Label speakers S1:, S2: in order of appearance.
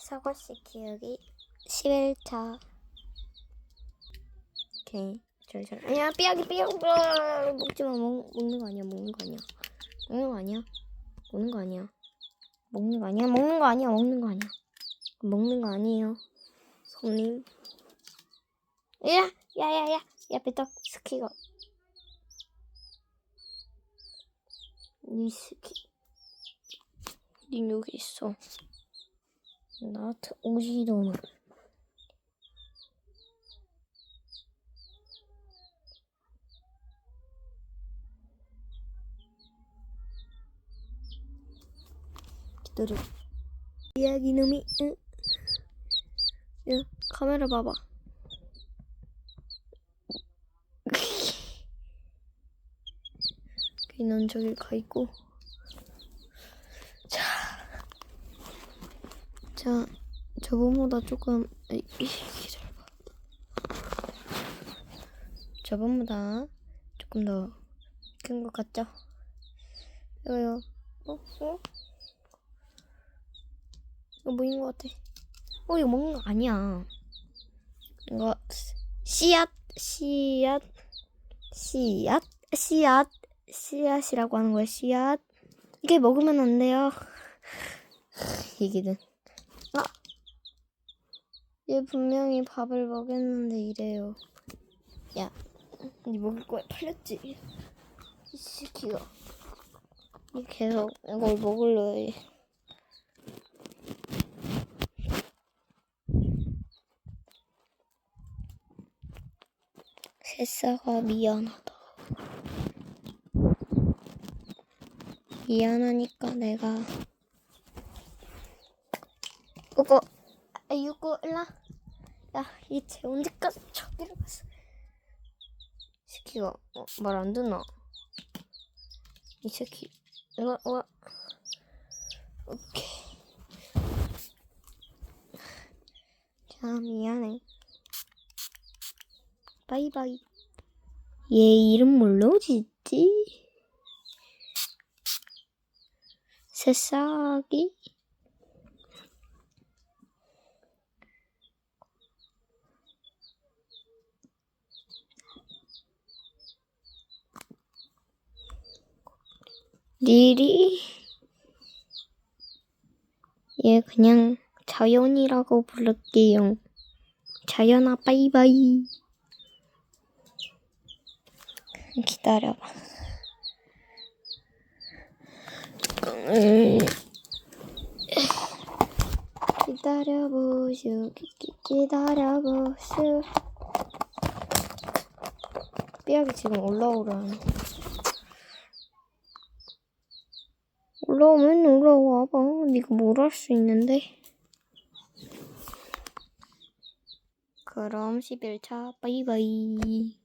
S1: 사과씨 키우기 11차 오케이. 잘잘 아니야 삐약이 삐약 먹지마. 먹, 먹는 거 아니야 먹는 거 아니야. 먹는 거 아니야? 먹는 거 아니야. 먹는 거 아니야? 먹는 거 아니야 먹는 거 아니야. 먹는 거 아니에요. 손님. 야 야야야. 야 삐떡. 스키가 이 스키. 니 여기 있어 나한테 오지도 마. 기다려. 이야기 놈이. 응. 야 카메라 봐봐. 오케이, 넌 저기 가 있고. 자, 저번보다 조금 이- 이- 기다려봐. 저번보다 조금 더 큰 것 같죠? 이거요. 어? 어? 이거 뭐인 것 같아? 어, 이거 먹는 거 아니야. 이거 씨앗, 씨앗, 씨앗, 씨앗, 씨앗이라고 하는 거야. 씨앗. 이게 먹으면 안 돼요. 이기는. 아, 얘 분명히 밥을 먹였는데 이래요. 야, 니 먹을 거야 팔렸지? 이 새끼가. 이 계속 이걸 먹을래. 해. 새싹아 미안하다. 미안하니까 내가 그거 아 이거 일라. 야이 쟤 언제까지 저기를 갔어? 새끼가 어, 말안 듣나? 이 새끼 이거 와 오케이. 자 미안해. 바이바이. 얘 이름 뭘로 짓지? 새싹이 리리 얘 그냥 자연이라고 부를게요. 자연아 바이바이. 기다려봐. 음. 기다려보슈 기- 기- 기다려보슈 삐약이 지금 올라오라는 올라오면 올라와봐. 네가 뭘 할 수 있는데? 그럼 11차. 바이바이